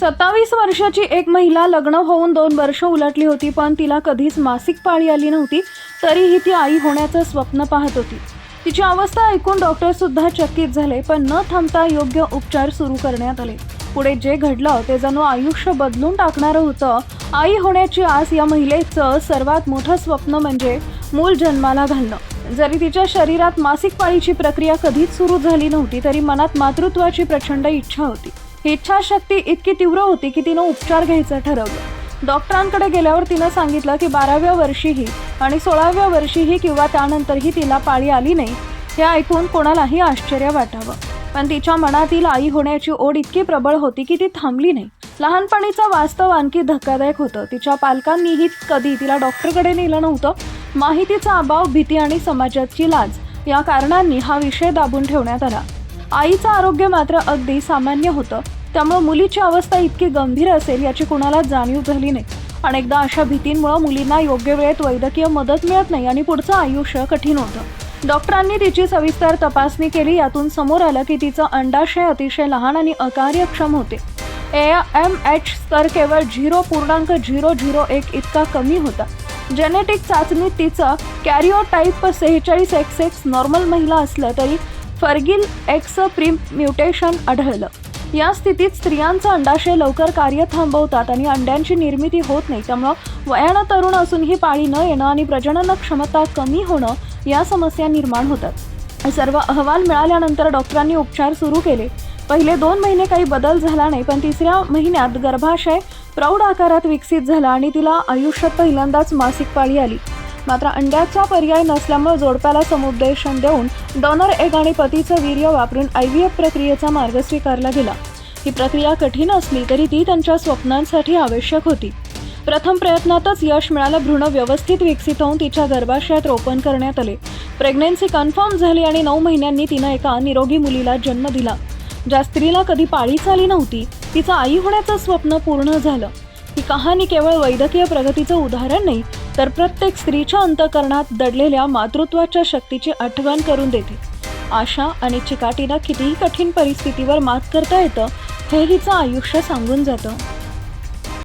सत्तावीस वर्षाची एक महिला लग्न होऊन दोन वर्ष उलटली होती पण तिला कधीच मासिक पाळी आली नव्हती तरीही ती आई होण्याचं स्वप्न पाहत होती. तिची अवस्था ऐकून डॉक्टर सुद्धा चकित झाले पण न थांबता योग्य उपचार सुरू करण्यात आले. पुढे जे घडलं ते जणू आयुष्य बदलून टाकणारं होतं. आई होण्याची आस या महिलेचं सर्वात मोठं स्वप्न म्हणजे मूल जन्माला घालणं. जरी तिच्या शरीरात मासिक पाळीची प्रक्रिया कधीच सुरू झाली नव्हती तरी मनात मातृत्वाची प्रचंड इच्छा होती. ही इच्छाशक्ती इतकी तीव्र होती की तिनं उपचार घ्यायचं ठरवलं. डॉक्टरांकडे गेल्यावर तिनं सांगितलं की बाराव्या वर्षीही आणि सोळाव्या वर्षीही किंवा त्यानंतरही तिला पाळी आली नाही हे ऐकून कोणालाही आश्चर्य वाटावं. पण तिच्या मनातील आई होण्याची ओढ इतकी प्रबळ होती की ती थांबली नाही. लहानपणीचं वास्तव आणखी धक्कादायक होतं. तिच्या पालकांनीही कधी तिला डॉक्टरकडे नेलं नव्हतं. माहितीचा अभाव भीती आणि समाजाची लाज या कारणांनी हा विषय दाबून ठेवण्यात आला. आईचं आरोग्य मात्र अगदी सामान्य होतं. त्यामुळं मुलीची अवस्था इतकी गंभीर असेल याची कुणाला जाणीव झाली नाही. अनेकदा अशा भीतींमुळं मुलींना योग्य वेळेत वैद्यकीय मदत मिळत नाही आणि पुढचं आयुष्य कठीण होतं. डॉक्टरांनी तिची सविस्तर तपासणी केली यातून समोर आलं की तिचं अंडाशय अतिशय लहान आणि अकार्यक्षम होते. ए एम एच स्तर केवळ झिरो पूर्णांक झिरो झिरो एक इतका कमी होता. जेनेटिक चाचणीत तिचं कॅरिओटाईप सेहेचाळीस एक्स एक्स नॉर्मल महिला असलं तरी फर्गिल एक्स प्रिम म्युटेशन आढळलं. या स्थितीत स्त्रियांचं अंडाशय लवकर कार्य थांबवतात आणि अंड्यांची निर्मिती होत नाही. त्यामुळं वयानं तरुण असूनही पाळी न येणं आणि प्रजनन क्षमता कमी होणं या समस्या निर्माण होतात. सर्व अहवाल मिळाल्यानंतर डॉक्टरांनी उपचार सुरू केले. पहिले दोन महिने काही बदल झाला नाही पण तिसऱ्या महिन्यात गर्भाशय प्रौढ आकारात विकसित झाला आणि तिला आयुष्यात पहिल्यांदाच मासिक पाळी आली. मात्र अंड्याचा पर्याय नसल्यामुळे जोडप्याला समुपदेशन देऊन डॉनर एग आणि पतीचं वीर्य वापरून आय व्ही एफ प्रक्रियेचा मार्ग स्वीकारला गेला. ही प्रक्रिया कठीण असली तरी ती त्यांच्या स्वप्नांसाठी आवश्यक होती. प्रथम प्रयत्नातच यश मिळालं भ्रूण व्यवस्थित विकसित होऊन तिच्या गर्भाशयात रोपण करण्यात आले. प्रेग्नेन्सी कन्फर्म झाली आणि नऊ महिन्यांनी तिनं एका निरोगी मुलीला जन्म दिला. ज्या स्त्रीला कधी पाळीच आली नव्हती तिचं आई होण्याचं स्वप्न पूर्ण झालं. ही कहाणी केवळ वैद्यकीय प्रगतीचं उदाहरण नाही तर प्रत्येक स्त्रीच्या अंतकरणात दडलेल्या मातृत्वाच्या शक्तीची आठवण करून देते. आशा आणि चिकाटीला कितीही कठीण परिस्थितीवर मात करता येतं हे हिचं आयुष्य सांगून जातं.